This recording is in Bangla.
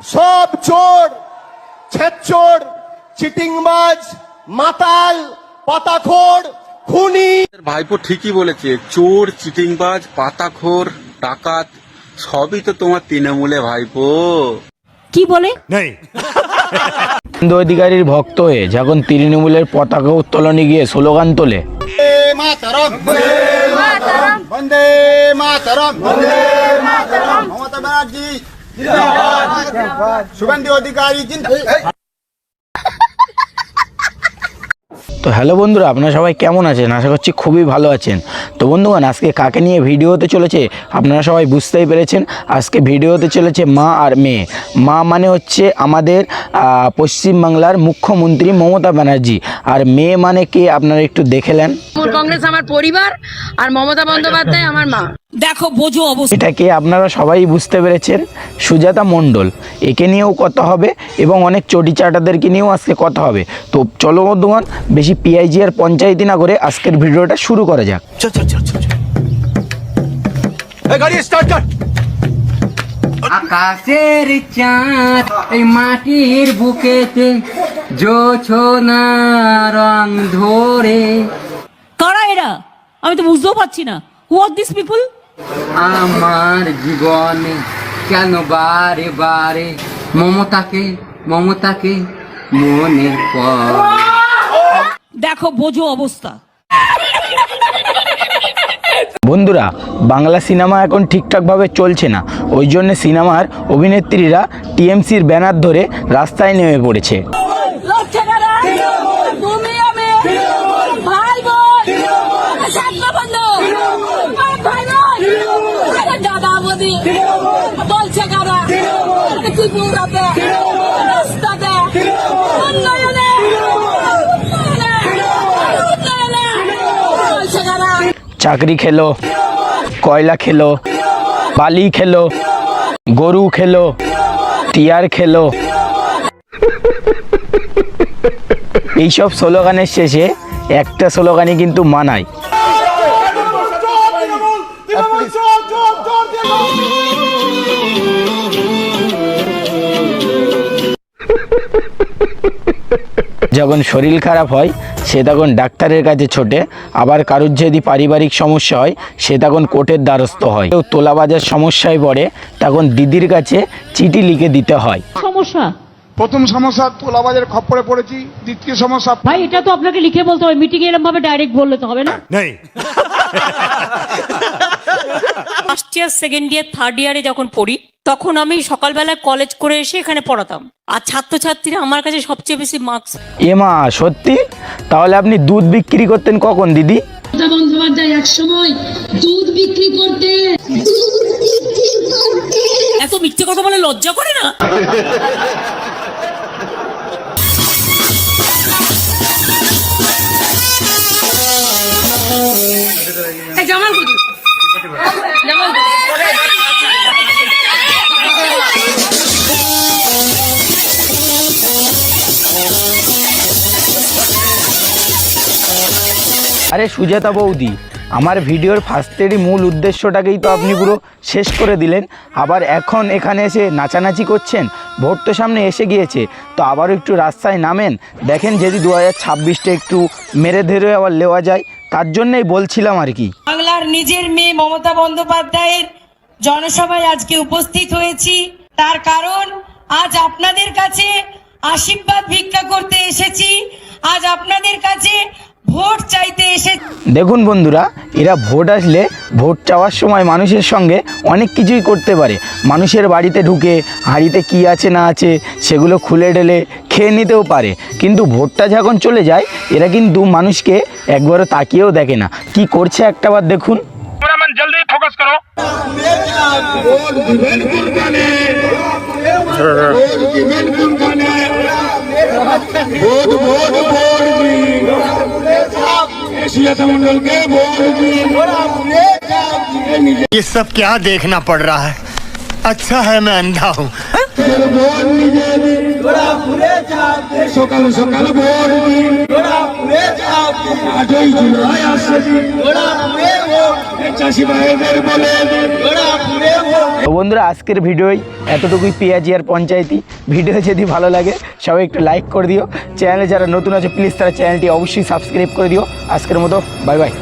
সব চোর ছেচোর চিটিংবাজ মাতাল পাতাখোর খুনি। ভাইপো ঠিকই বলেছে চোর চিটিংবাজ পাতাখোর ডাকাত সবই তো তোমার তৃণমূলে ভাইপো। কি বলে? হিন্দু অধিকারীর ভক্ত হয়ে যখন তৃণমূলের পতাকা উত্তোলনে গিয়ে স্লোগান তোলে। মাতরম। তো হ্যালো বন্ধুরা আপনারা সবাই কেমন আছেন? আশা করছি খুবই ভালো আছেন। তো বন্ধুগণ আজকে কাকে নিয়ে ভিডিও হতে চলেছে আপনারা সবাই বুঝতেই পেরেছেন। আজকে ভিডিও হতে চলেছে মা আর মেয়ে। মা মানে হচ্ছে আমাদের পশ্চিমবাংলার মুখ্যমন্ত্রী মমতা ব্যানার্জি। আর মেয়ে মানে কে আপনারা একটু দেখে নেন। কংগ্রেস আমার পরিবার আর মমতা বন্দ্যোপাধ্যায় আমার মা। দেখো বোঝো অবস্থা। এটাকে আপনারা সবাই বুঝতে পেরেছেন। সুজাতা মণ্ডল একে নিয়েও কথা হবে এবং অনেক চটি চাটাদেরকে নিয়েও আজকে কথা হবে। তো চলো বন্ধুগণ বেশি পিআইজি আর পঞ্চায়েতি না করে আজকের ভিডিওটা শুরু করা যাক। গাড়ি স্টার্ট কর। আকাশের চাঁদ এই মাটির বুকেতে জোছনা রং ধরে। কারা এরা? আমি তো বুঝতেও পারছি না। হু আর দিস পিপল আমার জীবনে কেন বারে বারে মমতাকে মমতাকে মনে পর দেখো বোঝো অবস্থা। বন্ধুরা, বাংলা সিনেমা এখন ঠিকঠাকভাবে চলছে না। ওই জন্য সিনেমার অভিনেত্রীরা টিএমসির ব্যানার ধরে রাস্তায় নেমে পড়েছে। দাদা বলছে চাকরি খেলো, কয়লা খেলো, বালি খেলো, গরু খেলো, টিয়ার খেলো। এইসব স্লোগানের শেষে একটা স্লোগানই কিন্তু মানায়। যখন শরীর খারাপ হয় সে তখন ডাক্তারের কাছে ছোটে। আবার কারুর যদি পারিবারিক সমস্যা হয় সে তখন কোর্টের দ্বারস্থ হয়। কেউ তোলাবাজার সমস্যায় পড়ে তখন দিদির কাছে চিঠি লিখে দিতে হয়। সমস্যা? প্রথম সমস্যা তোলাবাজের খপ্পরে পড়েছি। দ্বিতীয় সমস্যা ভাই এটা তো আপনাকে লিখে বলতে হবে। মিটিং এরকম ভাবে ডাইরেক্ট বললে তো হবে না? First year second year third ইয়ারে যখন পড়ি তখন আমি সকালবেলা কলেজ করে এসে এখানে পড়াতাম। আর ছাত্রছাত্রীরা আমার কাছে সবচেয়ে বেশি মার্কস এ এমা সত্যি? তাহলে আপনি দুধ বিক্রি করতেন কখন দিদি? মমতা বন্দ্যোপাধ্যায় এক সময় দুধ বিক্রি করতে। এত মিথ্যে কথা বলে লজ্জা করে না? জামাল জামাল আরে সুজাতা বৌদি, আমার ভিডিওর ফার্স্টেরই মূল উদ্দেশ্যটাকেই তো আপনি পুরো শেষ করে দিলেন। আবার এখন এখানে এসে নাচানাচি করছেন, ভোট তো সামনে এসে গিয়েছে, তো আবারও একটু রাস্তায় নামেন। দেখেন যদি দু হাজার ছাব্বিশটা একটু মেরে ধরে আবার নেওয়া যায়, তার জন্যই বলছিলাম আর কি। বাংলার নিজের মেয়ে মমতা বন্দ্যোপাধ্যায়ের জনসভায় আজকে উপস্থিত হয়েছি। তার কারণ, আজ আপনাদের কাছে আশীর্বাদ ভিক্ষা করতে এসেছি। আজ আপনাদের কাছে ভোট চাইতে এসে দেখুন বন্ধুরা এরা ভোট আসলে ভোট চাওয়ার সময় মানুষের সঙ্গে অনেক কিছুই করতে পারে। মানুষের বাড়িতে ঢুকে হাঁড়িতে কি আছে না আছে সেগুলো খুলে ঢেলে খেয়ে নিতেও পারে। কিন্তু ভোটটা যখন চলে যায় এরা কিন্তু মানুষকে একবারও তাকিয়েও দেখে না। কি করছে একটাবার দেখুন। ये सब क्या देखना पड़ रहा है अच्छा है मैं अंधा हूँ সকাল সকাল ভোর দিন আটই জুলাই আসছে চাষি ভাইদের বলে। তো বন্ধুরা আজকের ভিডিওই এতটুকুই পেঁয়াজি আর পঞ্চায়েতি। ভিডিও যদি ভালো লাগে সবাই একটু লাইক করে দিও। চ্যানেলে যারা নতুন আছে প্লিজ তারা চ্যানেলটি অবশ্যই সাবস্ক্রাইব করে দিও। আজকের মতো বাই বাই